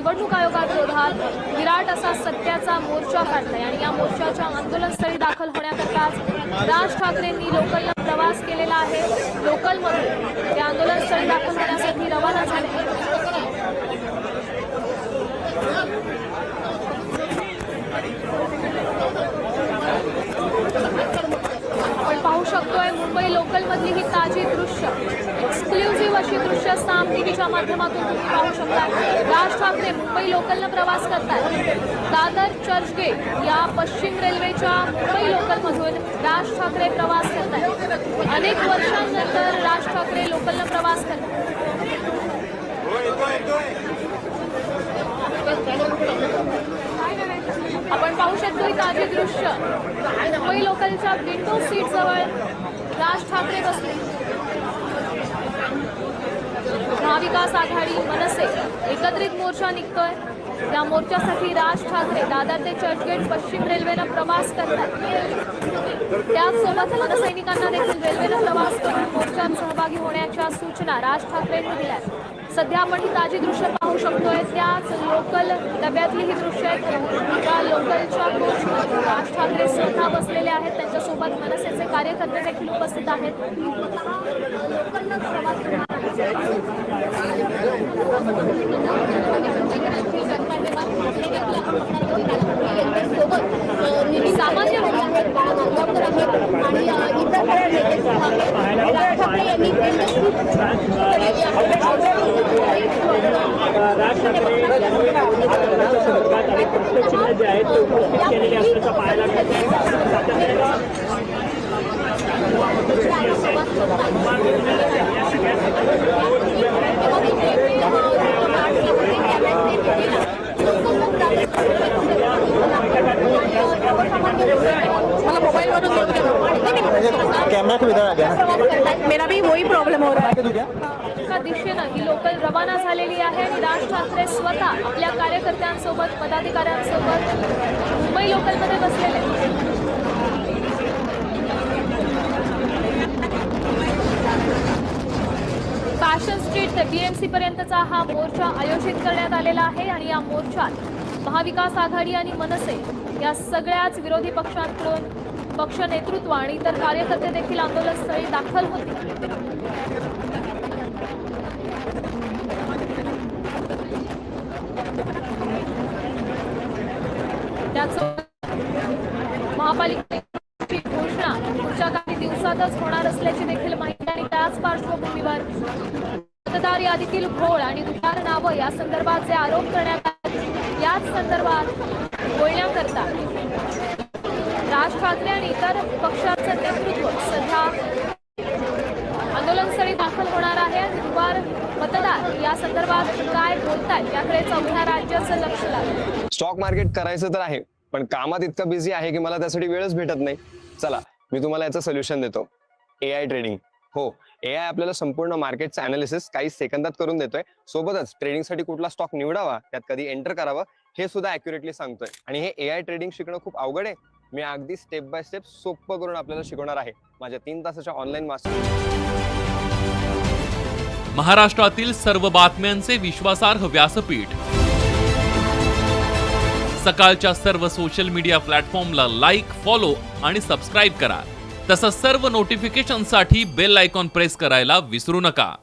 निवडणूक आयोगाविरोधात विराट असा सत्याचा मोर्चा काढलाय. आणि या मोर्चाच्या आंदोलनस्थळी दाखल होण्याकरता राज ठाकरेंनी लोकलला प्रवास केलेला आहे. लोकलमधून ते आंदोलनस्थळी दाखल होण्यासाठी रवाना झाले. आपण पाहू शकतोय मुंबई लोकलमधली ही ताजी दृश्य. अशी दृश्य साम टीव्हीच्या माध्यमातून तुम्ही पाहू शकता. राज ठाकरे मुंबई लोकलनं प्रवास करतात दादर चर्चगेट या पश्चिम रेल्वेच्या मुंबई लोकलमधून राज ठाकरे प्रवास करतात अनेक वर्षांनंतर राज ठाकरे लोकलनं प्रवास करतात. आपण पाहू शकतो ही ताजे दृश्य. मुंबई लोकलच्या विंडो सीट जवळ राज ठाकरे बसले. महाविकास आघाडी मनसे एकत्रित मोर्चा निघतोय. या मोर्चासाठी राज ठाकरे दादर ते चर्चगेट पश्चिम रेल्वेनं प्रवास करतात. त्याचसोबत मनसैनिकांना देखील रेल्वेनं प्रवास करून मोर्चात सहभागी होण्याच्या सूचना राज ठाकरेंनी दिल्या सध्या आपण ही ताजी दृश्य पाहू शकतोय त्याच लोकल डब्यातली ही दृश्य आहेत त्या लोकलच्या कोचमध्ये राज ठाकरे स्वतः बसलेले आहेत. त्यांच्यासोबत मनसेचे कार्यकर्ते देखील उपस्थित आहेत सामान्य आणि इतर काही लेटेस्ट राज ठाकरे यांनी राज ठाकरे यांनी निवडणुकीच्या संदर्भात अनेक प्रश्नचिन्ह जे आहेत ते उपस्थित केलेले असल्याचं पाहायला मिळत कैमरा को इधर आ गया ना। मेरा भी वही प्रॉब्लम हो रहा है। तू दिशेनं ही लोकल रवाना झालेली आहे. आणि राज ठाकरे स्वतः आपल्या कार्यकर्त्यांसोबत पदाधिकाऱ्यांसोबत मुंबई लोकलमध्ये बसलेले. फॅशन स्ट्रीट ते बीएमसी पर्यंतचा हा मोर्चा आयोजित करण्यात आलेला आहे आणि या मोर्चात महाविकास आघाडी आणि मनसे या सगळ्याच विरोधी पक्षांकडून पक्ष नेतृत्व आणि इतर कार्यकर्ते देखील आंदोलनस्थळी दाखल होते. महापालिकेची घोषणा पुढच्या काही दिवसातच होणार असल्याची देखील माहिती आणि त्याच पार्श्वभूमीवर मतदार यादीतील घोळ आणि दुकान नावं या संदर्भात जे आरोप करण्यात याच संदर्भात बोलण्याकरता ठाकरे आणि इतर पक्षांचं नेतृत्व सध्या आंदोलनस्थळी दाखल होणार आहे. आणि मतदार या संदर्भात काय बोलतात याकडे चौथ्या राज्याचं लक्ष लागलं. स्टॉक मार्केट करायचं तर आहे पण कामात इतकं बिझी आहे की मला त्यासाठी वेळच भेटत नाही. चला मी तुम्हाला याचं सोल्युशन देतो. ए आय ट्रेडिंग हो ए आय आपल्याला संपूर्ण मार्केटचं अनालिसिस काही सेकंदात करून देतोय. सोबतच ट्रेडिंगसाठी कुठला स्टॉक निवडावा त्यात कधी एंटर करावं हे सुद्धा अॅक्युरेटली सांगतोय. आणि हे ए आय ट्रेडिंग शिकणं खूप अवघड आहे. मी अगदी स्टेप बाय स्टेप सोपं करून आपल्याला शिकवणार आहे. माझ्या तीन तासाच्या ऑनलाईन मास्टर महाराष्ट्रातील सर्व बातम्यांचे विश्वासार्ह व्यासपीठ. सकाळच्या सर्व सोशल मीडिया प्लॅटफॉर्मला लाईक फॉलो आणि सबस्क्राईब करा. तसंच सर्व नोटिफिकेशनसाठी बेल आयकॉन प्रेस करायला विसरू नका.